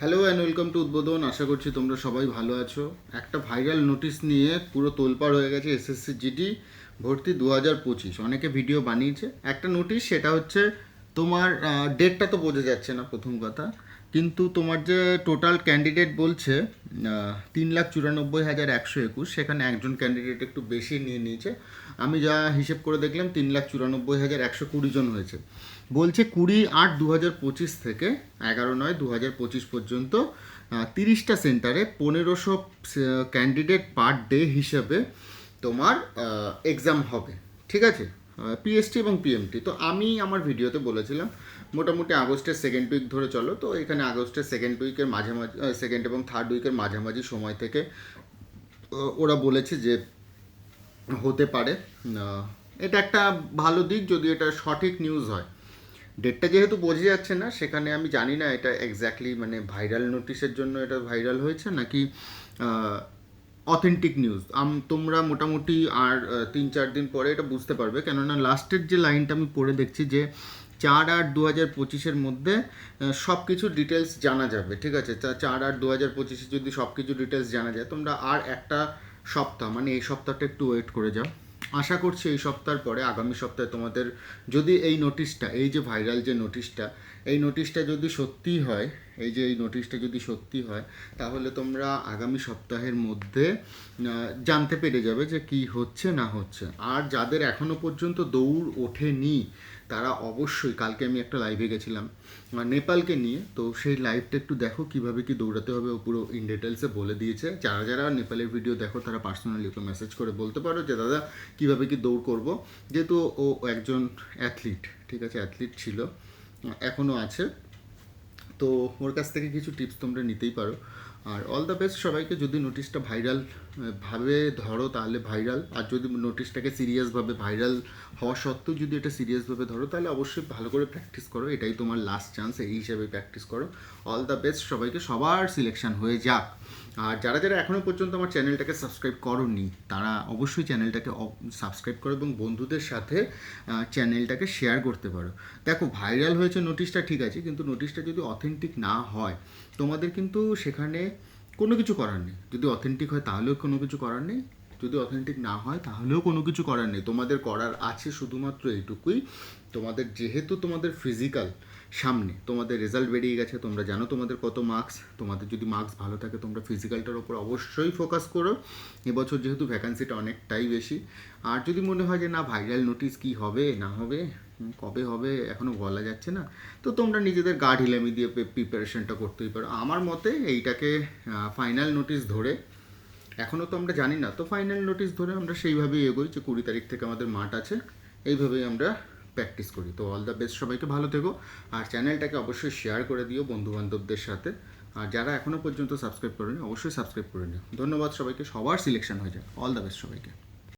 Hello and welcome to উদ্বোধন আশা করছি তোমরা সবাই ভালো আছো। একটা ভাইরাল নোটিশ নিয়ে পুরো তোলপাড় হয়ে গেছে এসএসসি জিডি ভর্তি দু হাজার পঁচিশ। অনেকে ভিডিও বানিয়েছে। একটা নোটিশ সেটা হচ্ছে তোমার ডেটটা তো বোঝা যাচ্ছে না প্রথম কথা। কিন্তু তোমার যে টোটাল ক্যান্ডিডেট বলছে তিন লাখ চুরানব্বই হাজার একশো একুশ, সেখানে একজন ক্যান্ডিডেট একটু বেশি নিয়ে নিয়েছে। আমি যা হিসেব করে দেখলাম, তিন লাখ চুরানব্বই হাজার একশো কুড়ি জন হয়েছে। বলছে কুড়ি আট দু হাজার পঁচিশ থেকে এগারো নয় দু হাজার পঁচিশ পর্যন্ত তিরিশটা সেন্টারে পনেরোশো ক্যান্ডিডেট পার ডে হিসেবে তোমার এক্সাম হবে। ঠিক আছে? পিএসটি এবং পিএমটি তো আমি আমার ভিডিওতে বলেছিলাম, মোটামুটি আগস্টের সেকেন্ড উইক ধরে চলো, তো এখানে আগস্টের সেকেন্ড উইকের মাঝামাঝি সেকেন্ড এবং থার্ড উইকের মাঝামাঝি সময় থেকে ওরা বলেছে যে হতে পারে। এটা একটা ভালো দিক যদি এটা সঠিক নিউজ হয়। ডেটটা যেহেতু বোঝা যাচ্ছে না, সেখানে আমি জানি না এটা এক্স্যাক্টলি মানে ভাইরাল নোটিশের জন্য এটা ভাইরাল হয়েছে, নাকি অথেন্টিক নিউজ তোমরা মোটামুটি আর তিন চার দিন পরে এটা বুঝতে পারবে। কেননা লাস্টের যে লাইনটা আমি পড়ে দেখছি যে চার আট দু হাজার পঁচিশের মধ্যে সব কিছু ডিটেলস জানা যাবে, ঠিক আছে? চার আট দু হাজার পঁচিশে যদি সব কিছু ডিটেলস জানা যায়, তোমরা আর একটা সপ্তাহ মানে এই সপ্তাহটা একটু ওয়েট করে যাও। আশা করছি এই সপ্তাহের পরে, আগামী সপ্তাহে তোমাদের যদি এই নোটিশটা এই যে ভাইরাল যে নোটিশটা এই নোটিশটা যদি সত্যি হয়, এই যে এই নোটিশটা যদি সত্যি হয়, তাহলে তোমরা আগামী সপ্তাহের মধ্যে জানতে পেরে যাবে যে কি হচ্ছে না হচ্ছে। আর যাদের এখনও পর্যন্ত দৌড় ওঠেনি তারা অবশ্যই, কালকে আমি একটা লাইভে গেছিলাম নেপালকে নিয়ে। তো সেই লাইভটা একটু দেখো, কীভাবে কি দৌড়াতে হবে, ও পুরো ইন ডিটেলসে বলে দিয়েছে। যারা যারা নেপালের ভিডিও দেখো, তারা পার্সোনালি ওকে মেসেজ করে বলতে পারো যে, দাদা, কীভাবে কি দৌড় করব? যেহেতু ও একজন অ্যাথলিট ঠিক আছে অ্যাথলিট ছিল এখনও আছে। তো ওর কাছ থেকে কিছু টিপস তোমরা নিতেই পারো। আর অল দ্য বেস্ট সবাইকে, যদি নোটিশটা ভাইরাল ভাবে ধরো তাহলে ভাইরাল আর যদি নোটিশটাকে সিরিয়াসভাবে ভাইরাল হওয়া সত্ত্বেও যদি এটা সিরিয়াসভাবে ধরো, তাহলে অবশ্যই ভালো করে প্র্যাকটিস করো। এটাই তোমার লাস্ট চান্স এই হিসাবে প্র্যাকটিস করো। অল দ্য বেস্ট সবাইকে, সবার সিলেকশন হয়ে যাক। আর যারা যারা এখনও পর্যন্ত আমার চ্যানেলটাকে সাবস্ক্রাইব করোনি, তারা অবশ্যই চ্যানেলটাকে সাবস্ক্রাইব করো এবং বন্ধুদের সাথে চ্যানেলটাকে শেয়ার করতে পারো। দেখো ভাইরাল হয়েছে নোটিশটা ঠিক আছে, কিন্তু নোটিশটা যদি অথেন্টিক না হয়, তোমাদের কিন্তু সেখানে কোনো কিছু করার নেই। যদি অথেন্টিক হয় তাহলেও কোনো কিছু করার নেই, যদি অথেন্টিক না হয় তাহলেও কোনো কিছু করার নেই। তোমাদের করার আছে শুধুমাত্র এইটুকুই। তোমাদের যেহেতু তোমাদের ফিজিক্যাল সামনে, তোমাদের রেজাল্ট বেরিয়ে গেছে, তোমরা জানো তোমাদের কত মার্কস তোমাদের যদি মার্কস ভালো থাকে, তোমরা ফিজিক্যালটার ওপর অবশ্যই ফোকাস করো। এবছর যেহেতু ভ্যাকান্সিটা অনেকটাই বেশি। আর যদি মনে হয় যে না ভাইরাল নোটিশ কি হবে, না হবে কবে হবে এখনও বলা যাচ্ছে না। তো তোমরা নিজেদের গা ঢিলামি দিয়ে প্রিপারেশনটা করতেই পারো। আমার মতে এইটাকে ফাইনাল নোটিশ ধরে এখনও তো আমরা জানি না, তো ফাইনাল নোটিশ ধরে আমরা সেইভাবেই এগোই যে কুড়ি তারিখ থেকে আমাদের মাঠ আছে, এইভাবেই আমরা প্র্যাকটিস করি। তো অল দ্য বেস্ট সবাইকে ভালো থেকো। আর চ্যানেলটাকে অবশ্যই শেয়ার করে দিও বন্ধু বান্ধবদের সাথে। আর যারা এখনও পর্যন্ত সাবস্ক্রাইব করেনি, অবশ্যই সাবস্ক্রাইব করে নিও। ধন্যবাদ সবাইকে, সবার সিলেকশন হয়ে যায় অল দ্য বেস্ট সবাইকে।